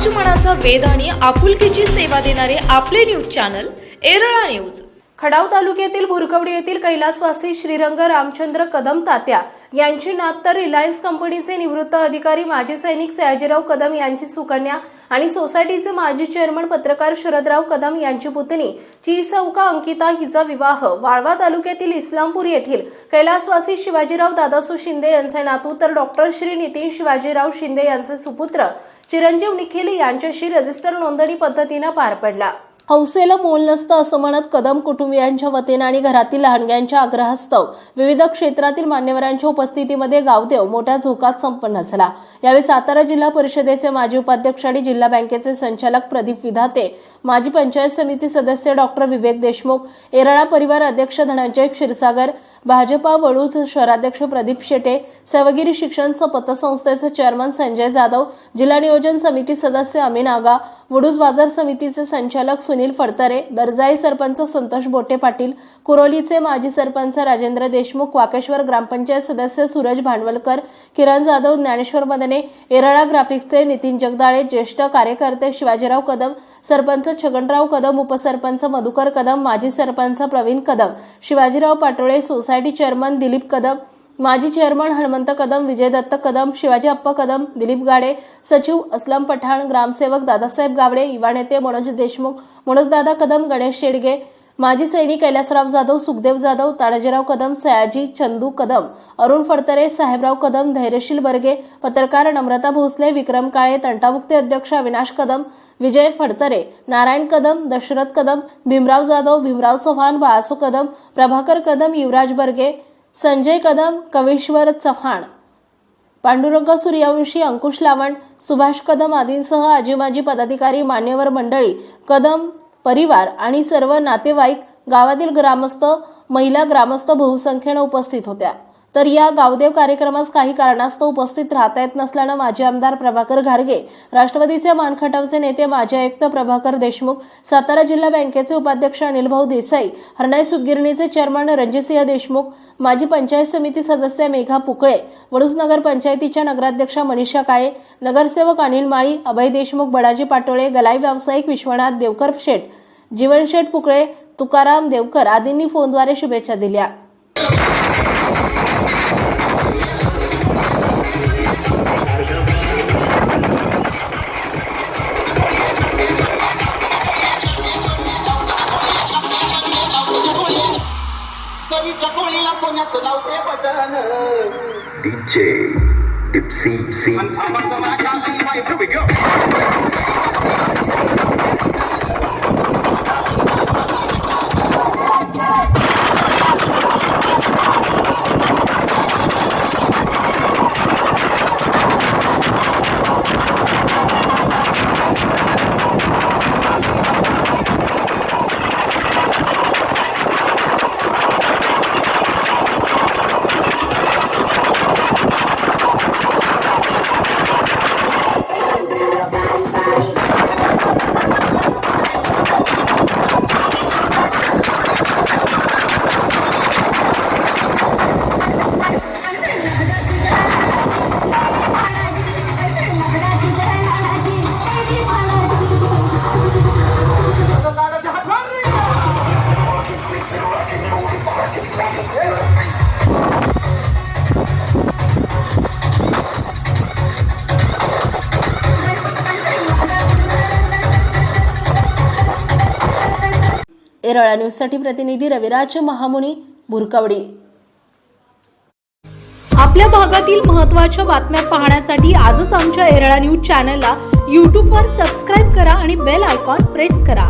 समाज मनाचा आणि आपुलकीची सेवा देणारे आपले news channel Erala news. Khatav तालुक्यातील भुरकवडी येथील कैलासवासी श्रीरंग रामचंद्र कदम तात्या यांची नात तर रिलायन्स कंपनीचे निवृत्त अधिकारी माजी सैनिक सयाजीराव कदम यांची सुकन्या आणि सोसायटीचे माजी चेअरमन पत्रकार शरदराव कदम यांची पुतणी चिसौका अंकिता हिचा विवाह वाळवा तालुक्यातील इस्लामपूर येथील कैलासवासी शिवाजीराव दादासू शिंदे यांचे नातू तर डॉक्टर श्री नितीन शिवाजीराव शिंदे यांचे सुपुत्र चिरंजीव निखिल यांच्याशी रजिस्टर नोंदणी पद्धतीनं पार पडला. हौसेला मोल नसतं असं म्हणत कदम कुटुंबियांच्या वतीनं आणि घरातील लहानग्यांच्या आग्रहास्तव विविध क्षेत्रातील मान्यवरांच्या उपस्थितीमध्ये गावदेव मोठ्या झोकात संपन्न झाला. यावेळी सातारा जिल्हा परिषदेचे माजी उपाध्यक्ष आणि जिल्हा बँकेचे संचालक प्रदीप विधाते माजी पंचायत समिती सदस्य डॉक्टर विवेक देशमुख एरळा परिवार अध्यक्ष धनंजय क्षीरसागर भाजपा वडूज शहराध्यक्ष प्रदीप शेटे सेवगिरी शिक्षण पतसंस्थेचे चेअरमन संजय जाधव जिल्हा नियोजन समिती सदस्य अमीन आगा वडूज बाजार समितीचे संचालक सुनील फडतरे दर्जाई सरपंच संतोष बोटे पाटील कुरोलीचे माजी सरपंच राजेंद्र देशमुख वाकेश्वर ग्रामपंचायत सदस्य सूरज भांडवलकर किरण जाधव ज्ञानेश्वर मदने एरळा ग्राफिक्सचे नितीन जगदाळे ज्येष्ठ कार्यकर्ते शिवाजीराव कदम सरपंच छगनराव कदम उपसरपंच मधुकर कदम माजी सरपंच प्रवीण कदम शिवाजीराव पाटोळे सोसायटी चेअरमन दिलीप कदम माजी चेअरमन हनुमंत कदम विजय दत्त कदम शिवाजी अप्पा कदम दिलीप गाडे सचिव असलम पठाण ग्रामसेवक दादासाहेब गावडे युवा नेते मनोज देशमुख मनोजदादा कदम गणेश शेडगे माजी सैनिक कैलासराव जाधव सुखदेव जाधव तानाजीराव कदम सयाजी चंदू कदम अरुण फडतरे साहेबराव कदम धैर्यशील बर्गे पत्रकार नम्रता भोसले विक्रम काळे तंटामुक्ती अध्यक्ष अविनाश कदम विजय फडतरे नारायण कदम दशरथ कदम भीमराव जाधव भीमराव चव्हाण बाळासू कदम प्रभाकर कदम युवराज बर्गे संजय कदम कवेश्वर चव्हाण. पांडुरंग सूर्यवंशी अंकुश लावण सुभाष कदम आदींसह आजी माजी पदाधिकारी मान्यवर मंडळी कदम परिवार आणि सर्व नातेवाईक गावातील ग्रामस्थ महिला ग्रामस्थ बहुसंख्येनं उपस्थित होत्या. तर या गावदेव कार्यक्रमास काही कारणास्तव उपस्थित राहता येत नसल्यानं माजी आमदार प्रभाकर घारगे राष्ट्रवादीचे मानखटावचे नेते माजी आयुक्त प्रभाकर देशमुख सातारा जिल्हा बँकेचे उपाध्यक्ष अनिलभाऊ देसाई हरणाई सुगिरणीचे चेअरमन रणजितसिंह देशमुख माजी पंचायत समिती सदस्य मेघा पुकळे वडूज नगर पंचायतीच्या नगराध्यक्षा मनीषा काळे नगरसेवक अनिल माळी अभय देशमुख बडाजी पाटोळे गलाई व्यावसायिक विश्वनाथ देवकर शेठ जीवन शेठ पुकळे तुकाराम देवकर आदींनी फोनद्वारे शुभेच्छा दिल्या. तरी चकोळीला कोणाचं लावते बटन DJ Dipsy C. एरळा न्यूजसाठी प्रतिनिधी रविराज महामुनी भुरकवडी आपल्या भागातील महत्त्वाच्या बातम्या पाहण्यासाठी आजच आमच्या एरळा न्यूज चॅनलला यूट्यूबवर सबस्क्राईब करा आणि बेल आयकॉन प्रेस करा.